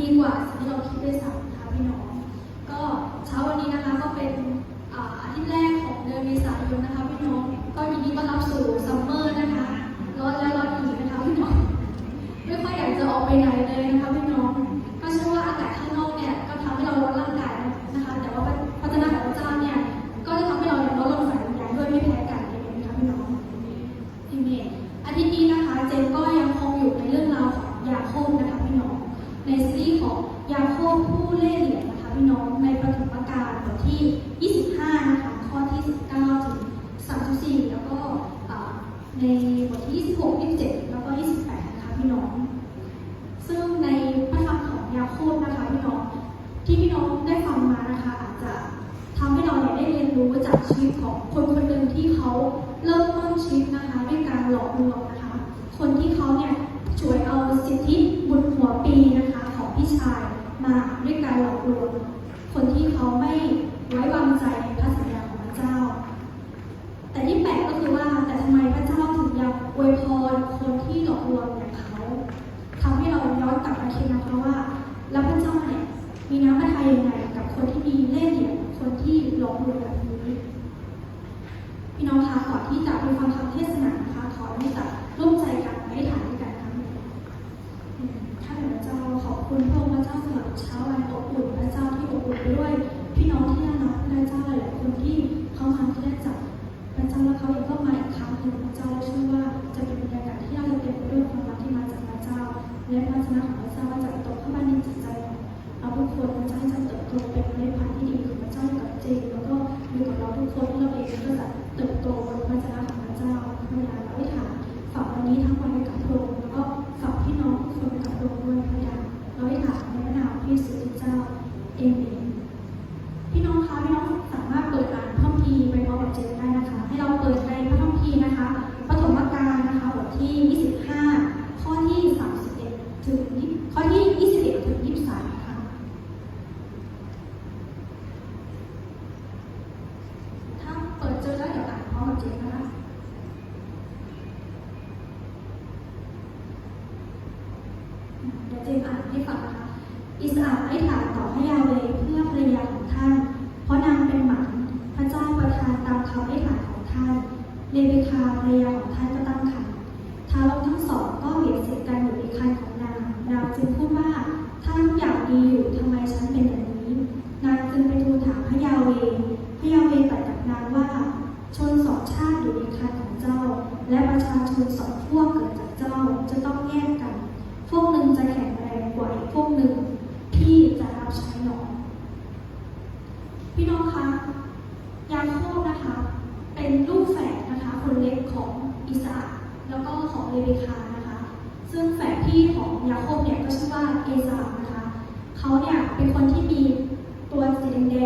ดีกว่าสิ่งที่เราคิดด้วยซ้ำนะคะพี่น้อง ก็เช้าวันนี้นะคะก็เป็นอาอาทิตย์แรกของเดือนเมษายนนะคะพี่น้องก็ยินดีต้อนรับสู่ซัมเมอร์นะคะร้อนแล้วร้อนอีกนะคะพี่น้องไม่ค่อยอยากจะออกไปไหนเลยนะคะพี่น้อง บทที่ 26 27 แล้วก็ 28 นะคะพี่น้อง ซึ่งในพระธรรมของยาโคบนะคะพี่น้อง ที่พี่น้องได้ฟังมานะคะ อาจจะทำให้เราเนี่ยได้เรียนรู้จากชีวิตของคนคนหนึ่งที่เขาเริ่มต้นชีวิตนะคะด้วยการหลอกลวงนะคะ คนที่เขาเนี่ย ที่หลอกลวงแบบนี้พี่น้องคะก่อนที่จะไปฟังคำเทศนานะคะขอที่จะร่วมใจกันไว้ฐานด้วยกันค่ะอืมข้าแต่พระเจ้าขอบคุณพระองค์พระเจ้าสำหรับเช้าวันอบอุ่นพระเจ้าที่อบอุ่นไปด้วย พี่น้องที่น่ารักพระเจ้าหลายคนที่เข้ามาที่ได้จับพระเจ้าแล้วเขาเองก็มาอีกครั้งหนึ่งพระเจ้าเชื่อว่าจะเป็นบรรยากาศที่เราจะเต็มไปด้วยความรักที่มาจากพระเจ้าและพระ Thank you. ค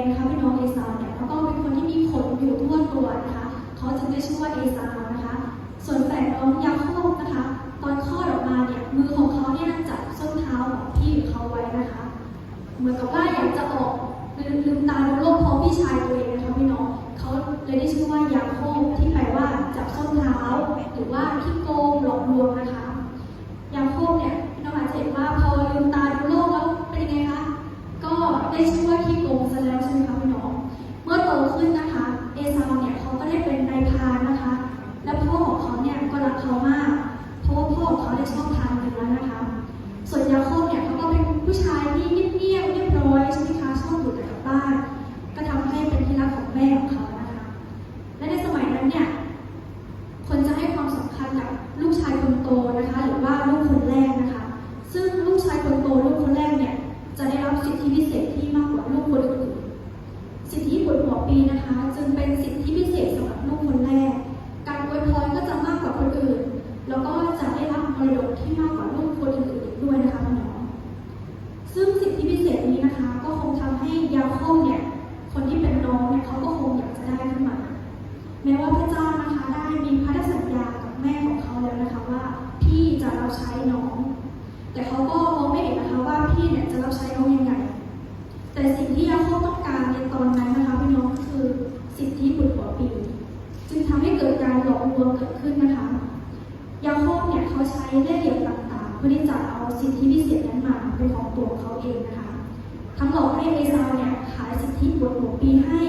นะคะพี่น้องเอซาวเนี่ยแล้วก็เป็นคนที่มีขนอยู่ทั่วตัวนะคะเขาจึงได้ชื่อว่าเอซาวนะคะ ส่วนแฝดน้องยาโคบนะคะ ตอนคลอดออกมาเนี่ยมือของเขาเนี่ยจับส้นเท้าของพี่เขาไว้นะคะ เหมือนกับว่าอยากจะออกลืมลืมตาดูโลกพร้อพี่ชายตัวเองนะคะพี่น้องเขาเลยได้ชื่อว่ายาโคบที่แปลว่าจับส้นเท้า หรือว่าขี้โกงหลอกลวงนะคะยาโคบเนี่ยน้องอาจจะเห็นว่าพอลืมตาดูโลกแล้วเป็นยังไงคะ ได้ชื่อว่าขี้โกงซะแล้วใช่ไหมคะพี่น้อง เมื่อโตขึ้นนะคะ เอซาวเนี่ยเขาก็ได้เป็นนายพรานนะคะ และพ่อของเขาเนี่ยก็รักเขามาก เพราะว่าพ่อของเขาได้ชอบทานเนื้อนะคะ แล้วนะคะว่าพี่จะรับใช้น้อง แต่เขาก็มองไม่เห็นนะคะว่าพี่เนี่ยจะรับใช้น้องยังไง แต่สิ่งที่ยาโคบต้องการในตอนนั้นนะคะพี่น้องก็คือสิทธิบุตรหัวปี จึงทำให้เกิดการหลอกลวงเกิดขึ้นนะคะ ยาโคบเนี่ยเขาใช้เล่ห์เหลี่ยมต่างๆ เพื่อที่จะเอาสิทธิพิเศษนั้นมาเป็นของตัวเขาเองนะคะ ทั้งหลอกให้เอซาวเนี่ยขายสิทธิบทหัวปีให้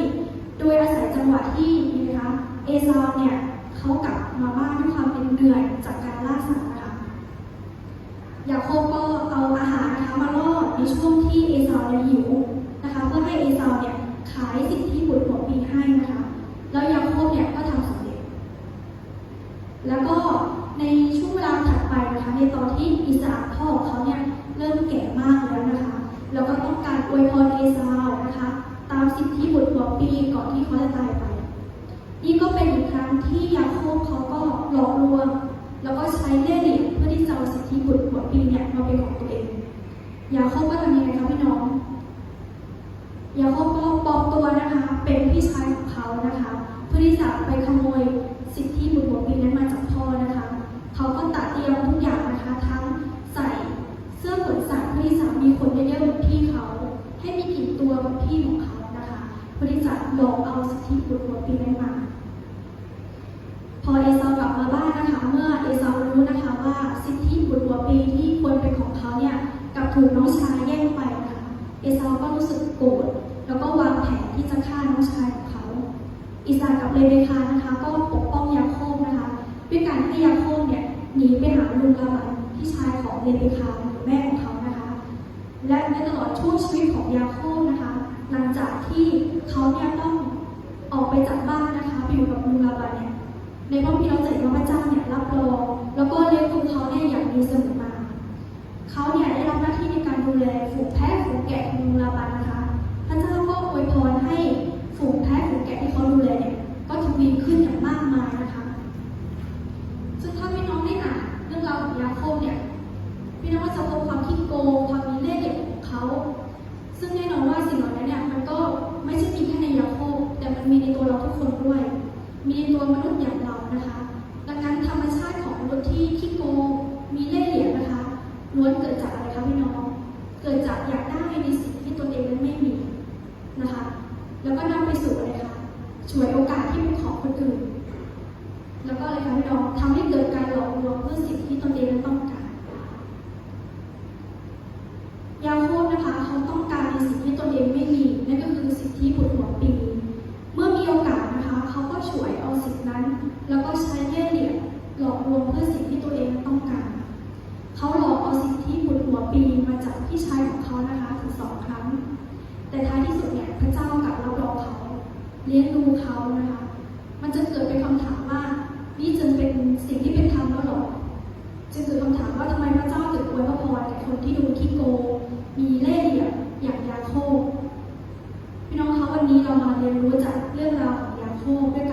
ยาโค ถูกน้องชายแย่งไปนะคะเอซาวก็รู้สึกโกรธแล้วก็วางแผนที่จะฆ่าน้องชายของเขาอิสากับเรเบคานะคะ ก็ปกป้องยาโคบนะคะด้วยการให้ยาโคบเนี่ยหนีไปหาลุงลาบันพี่ชายของเรเบคาหรือแม่ของเขานะคะ และในตลอดช่วงชีวิตของยาโคบนะคะ หลังจากที่เขาเนี่ยต้องออกไปจากบ้านนะคะไปอยู่กับลุงลาบันเนี่ยในพระพีเราจะเห็นว่าพระเจ้าเนี่ยรับรองแล้วก็ เขาเนี่ยได้รับหน้าที่ในการดูแลฝูงแพะฝูงแกะของลุงลาบันนะคะพระเจ้าก็อวยพรให้ฝูงแพะฝูงแกะที่เขาดูแลเนี่ยก็ทวีขึ้นอย่างมากมายนะคะซึ่งถ้าพี่น้องได้อ่านเรื่องราวของยาโคบเนี่ยพี่น้องก็จะพบความขี้โกงความมีเล่ห์เหลี่ยมของเขา ซึ่งแน่นอนว่าสิ่งเหล่านั้นเนี่ยมันก็ไม่ใช่มีแค่ในยาโคบแต่มันมีในตัวเราทุกคนด้วย มีในตัวมนุษย์อย่างเรานะคะ ดังนั้นธรรมชาติของมนุษย์ที่ขี้ ล้วนเกิดจากอะไรคะพี่น้อง เกิดจากอยากได้ในสิ่งที่ตนเองนั้นไม่มีนะคะ แล้วก็นำไปสู่อะไรคะฉวยโอกาสที่เป็นของคนอื่น แล้วก็อะไรคะพี่น้องทำให้เกิดการหลอกลวงเพื่อสิ่งที่ตนเองนั้นต้องการยาโคบนะคะเขาต้องการในสิ่งที่ตนเองไม่มีนั่นก็คือสิทธิบุตรหัวปีเมื่อมีโอกาสนะคะเขาก็ฉวยเอาสิ่งนั้น แล้วก็ใช้เล่เหลี่ยมหลอกลวงเพื่อสิ่งที่ตัวเองต้องการเขาหลอก ปีมาจากพี่ชายของเขานะคะถึงสองครั้ง แต่ท้ายที่สุดเนี่ยพระเจ้ากลับรับรองเขาเลี้ยงดูเขานะคะ มันจะเกิดเป็นคำถามว่า นี่จึงเป็นสิ่งที่เป็นธรรมแล้วหรอจึงเกิดคำถามว่าทำไมพระเจ้าถึงอวยพระพรแก่คนที่ดูขี้โกงมีเล่ห์เหลี่ยมอย่างยาโคบพี่น้องคะวันนี้เรามาเรียนรู้จากเรื่องราวของยาโคบด้วยกัน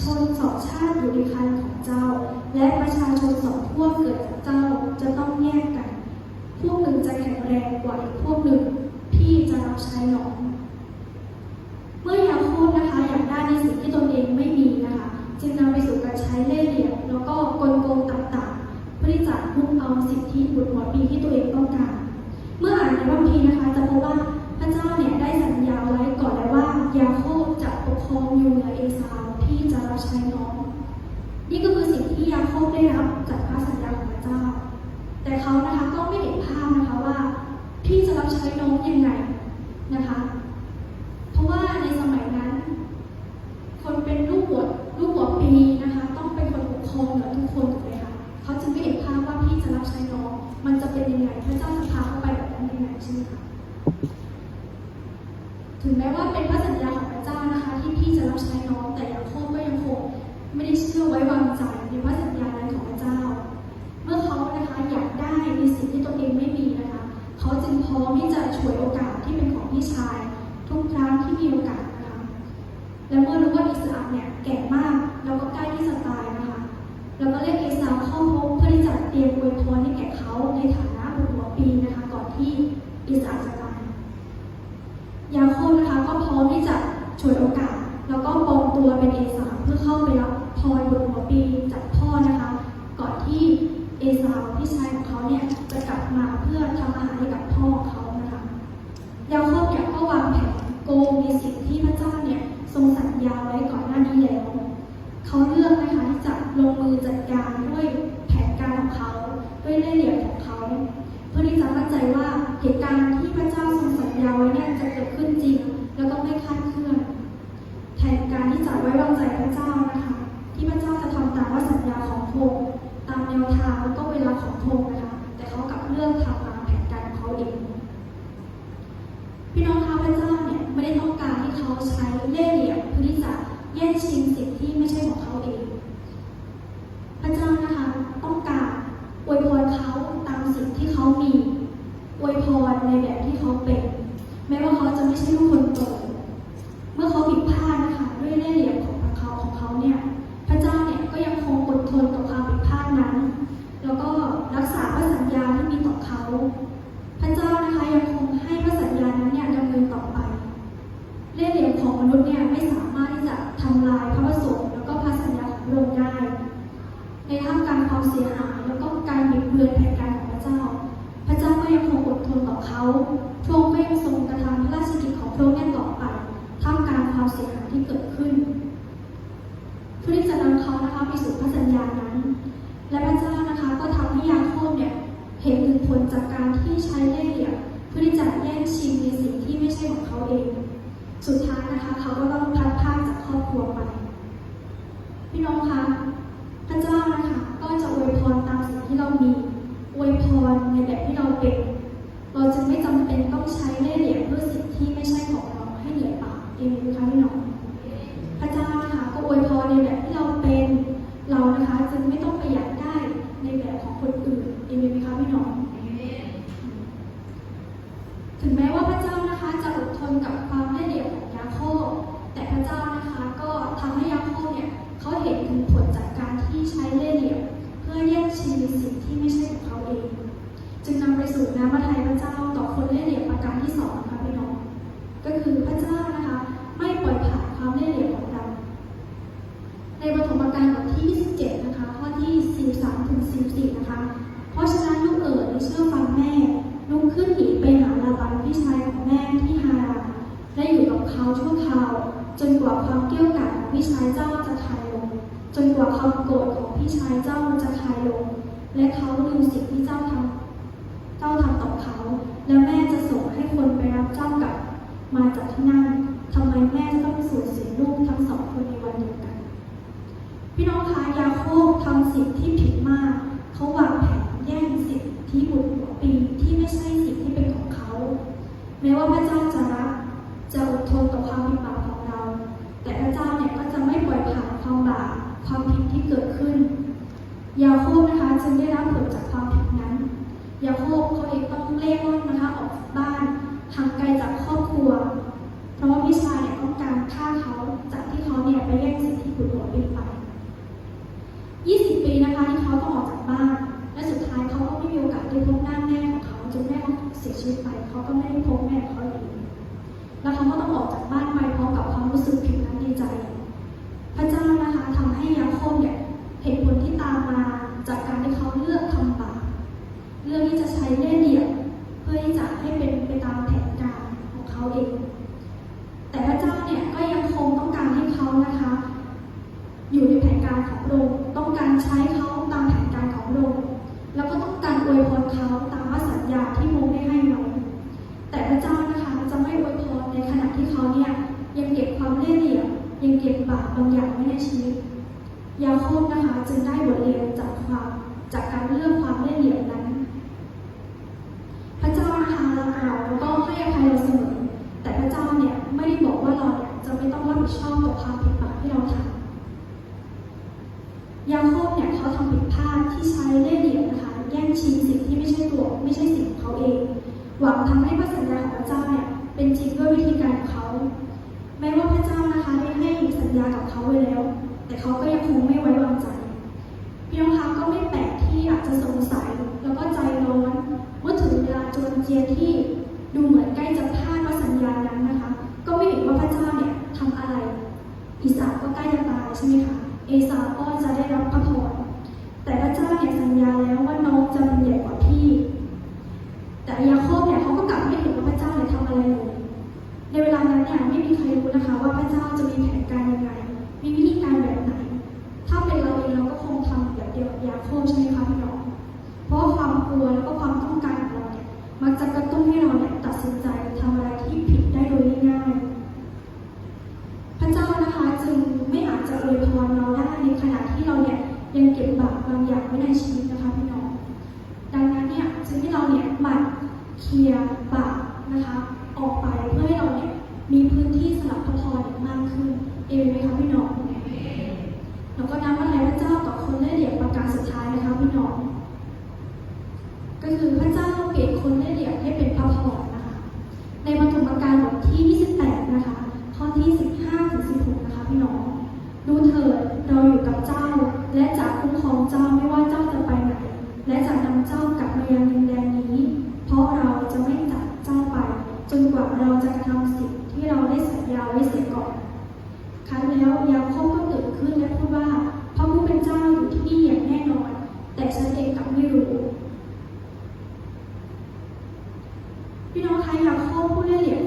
ชนสองชาติอยู่ในคันของเจ้า และประชาชนสองพวกเกิดจากเจ้าจะต้องแยกกัน พวกหนึ่งจะแข็งแรงกว่าอีกพวกหนึ่ง ใช้น้องยังไงนะคะ เพราะว่าในสมัยนั้น คนเป็นลูกหัวลูกหัวปีนะคะ ต้องเป็นคนปกครองเหนือทุกคนถูกไหมคะเขาจึงไม่เห็นภาพว่าพี่จะรับใช้น้อง มันจะเป็นยังไงพระเจ้าจะพาเขาไปแบบนั้นยังไงใช่ไหมคะถึงแม้ว่าเป็นพระสัญญาของพระเจ้านะคะ ที่พี่จะรับใช้น้องแต่ยาโคบก็ยังคงไม่ได้เชื่อไว้วางใจในพระสัญ พี่ชาย ทุกครั้งที่มีโอกาสนะคะและเมื่อรู้ว่าอิสราเนี่ยแก่มากแล้วก็ใกล้ที่จะตายนะคะ แล้วก็เรีย ระเจ้านะคะ ที่พระเจ้าจะทำตามว่าสัญญาของพรงคตามแนวทางแล้วก็เวลาของพรงคนะคะ แต่เขากลับเลือกทำตามแผนการของเขาเองพี่น้องคะพระเจ้าเนี่ยไม่ได้ต้องการให้เขาใช้เล่ห์เหลี่ยมเพื่อที่จะแย่งชิงสิ่งที่ไม่ใช่ของเขาเอง สิทธิ์ที่ผิดมาก เขาวางแผนแย่งสิทธิ์ที่บุตรหัวปีที่ไม่ใช่สิทธิ์ที่เป็นของเขา แม้ว่าพระเจ้าจะรักจะอดทนต่อความผิดบาปของเรา แต่พระเจ้าเนี่ยก็จะไม่ปล่อยผ่านความบาปความผิดที่เกิดขึ้น ยาโคบนะคะจึงได้รับผลจากความผิดนั้น ยาโคบเขาเองต้องเล่ร่อนนะคะออกจากบ้านห่างไกลจากครอบครัว เพราะว่าพี่ชายเนี่ยต้องการฆ่าเขาจากที่เขาเนี่ยไปแย่งสิทธิบุตรหัวปี บ้าน และสุดท้ายเขาก็ไม่มีโอกาสได้พบหน้าแม่ของเขาจนแม่เขาเสียชีวิตไปเขาก็ไม่ได้พบแม่เขาอีกแล้วเขาก็ต้องออกจากบ้านไปพร้อมกับความรู้สึกผิดนั้นดีใจ พระเจ้านะคะทำให้ ทำให้พระสัญญาของพระเจ้าเนี่ยเป็นจริงด้วยวิธีการของเขา แม้ว่าพระเจ้านะคะได้ให้สัญญากับเขาไว้แล้ว แต่เขาก็ยังคงไม่ไว้วางใจ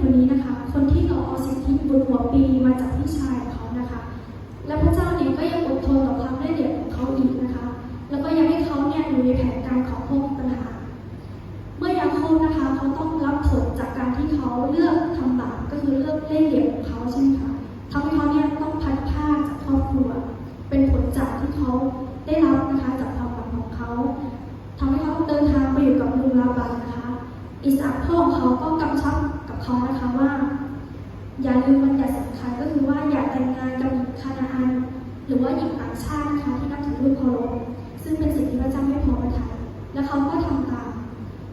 คนนี้นะคะ คนที่เราเอาสิทธิบุญหัวปีมาจากพี่ชายของเขานะคะ และพระเจ้าเนี่ยก็ยังอดทนต่อความไหรือว่าหญิงต่างชาตินะคะที่นับถือลูกเคารพซึ่งเป็นสิ่งที่พระเจ้าไม่พอประทานและเขาก็ทำตาม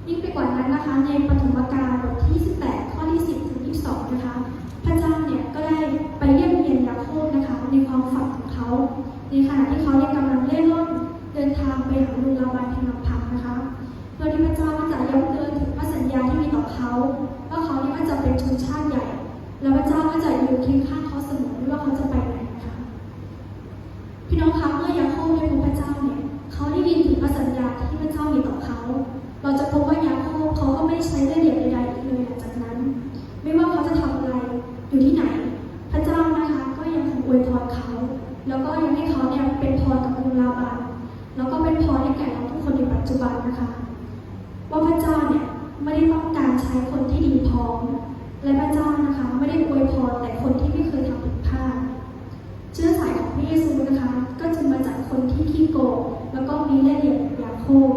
ยิ่งไปกว่านั้นนะคะ ในปฐมกาลบทที่ 18 ข้อที่ 10 ถึง 22 นะคะ พระเจ้าเนี่ยก็ได้ไปเยี่ยมเยียนยาโคบนะคะ ในความฝันของเขา ในขณะที่เขาเนี่กำลังเล่นล่อนเดินทางไปหาลูงลาบานเพียนัำพังนะคะเพื่อที่พระเจ้าก็จะย้ำเตือนถึงพระสัญญาที่มีต่อเขาว่าเขาเนี่ยก็จะเป็นชนชาติใหญ่ และพระเจ้าก็จะอยู่เคียงข้างเขาเสมอไม่ว่าเขาจะไปไหน อวยพรเขา แล้วก็ยังให้เขาเนี่ยเป็นพรกับคุณลาบานแล้วก็เป็นพรให้แก่เราทุกคนในปัจจุบันนะคะ ว่าพระเจ้าเนี่ยไม่ได้ต้องการใช้คนที่ดีพร้อม และพระเจ้านะคะไม่ได้อวยพรแต่คนที่ไม่เคยทำผิดพลาดเชื้อสายของพระเยซูนะคะ ก็จะมาจากคนที่ขี้โกงแล้วก็มีเล่ห์เหลี่ยมอย่างโคบ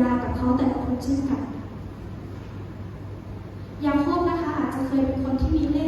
ญากับเขาแต่ละคนเช่นกันยาโคบนะคะอาจจะเคยเป็นคนที่มีเล่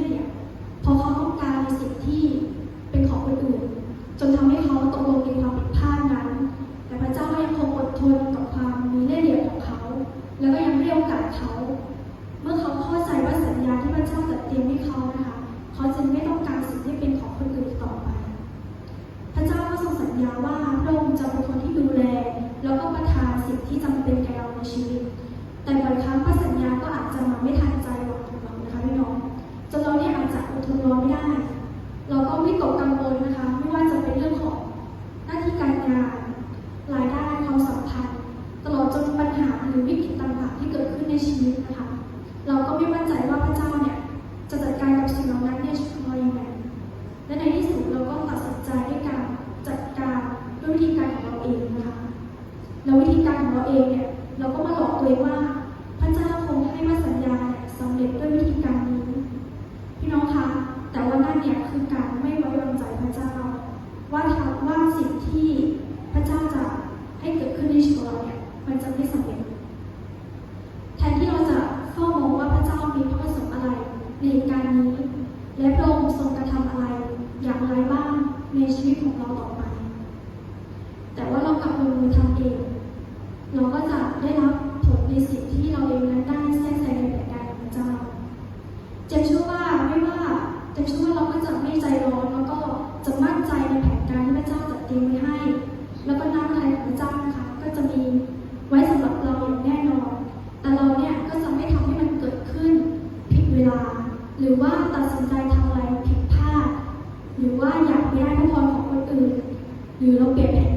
ทำเอง เราก็จะได้รับผลในสิ่งที่เราเองนั้นได้แทรกแซงในแผนการของเจ้าจะเชื่อว่าไม่ว่าจะเชื่อว่าเราก็จะไม่ใจร้อนแล้วก็จะมั่นใจในแผนการที่พระเจ้าจัดเตรียมไว้ให้ แล้วก็น้ำใจของเจ้านะคะก็จะมีไว้สำหรับเราอย่างแน่นอน แต่เราเนี่ยก็จะไม่ทำให้มันเกิดขึ้นผิดเวลา หรือว่าตัดสินใจทาอะไรผิดพลาด หรือว่าอยากได้พระพรของคนอื่น หรือเราเปลี่ยนแผน